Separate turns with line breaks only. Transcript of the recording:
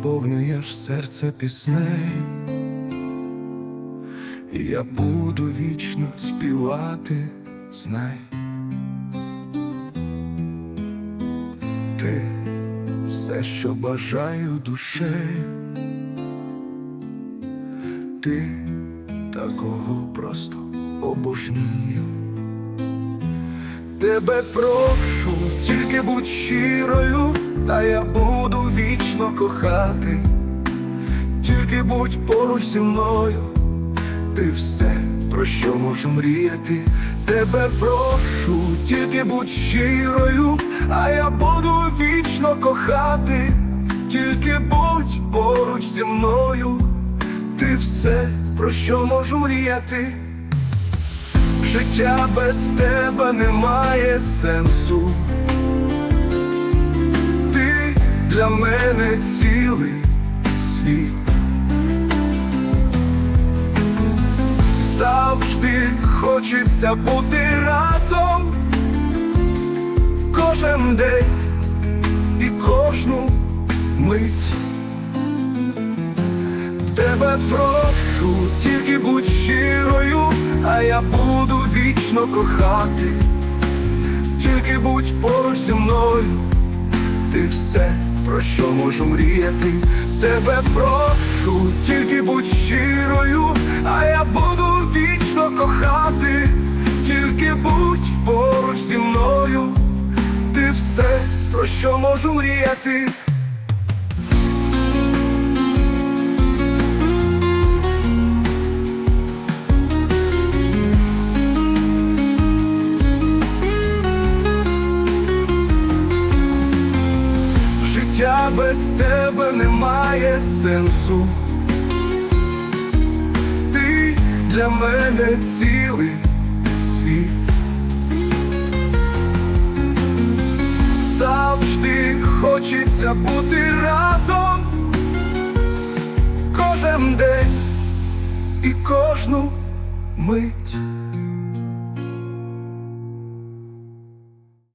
наповнюєш серце піснею, я буду вічно співати, знай. Ти все, що бажаю душею, ти такого просто обожнію. Тебе прошу, тільки будь щирою, а я буду вічно кохати, тільки будь поруч зі мною, ти все, про що можу мріяти. Тебе прошу, тільки будь щирою, а я буду вічно кохати, тільки будь поруч зі мною, ти все, про що можу мріяти. Життя без тебе не має сенсу. Для мене цілий світ. Завжди хочеться бути разом кожен день і кожну мить. Тебе прошу, тільки будь щирою, а я буду вічно кохати, тільки будь поруч зі мною, ти все, про що можу мріяти. Тебе прошу, тільки будь щирою, а я буду вічно кохати, тільки будь поруч зі мною, ти все, про що можу мріяти. Життя без тебе не має сенсу. Ти для мене цілий світ. Завжди хочеться бути разом кожен день і кожну мить.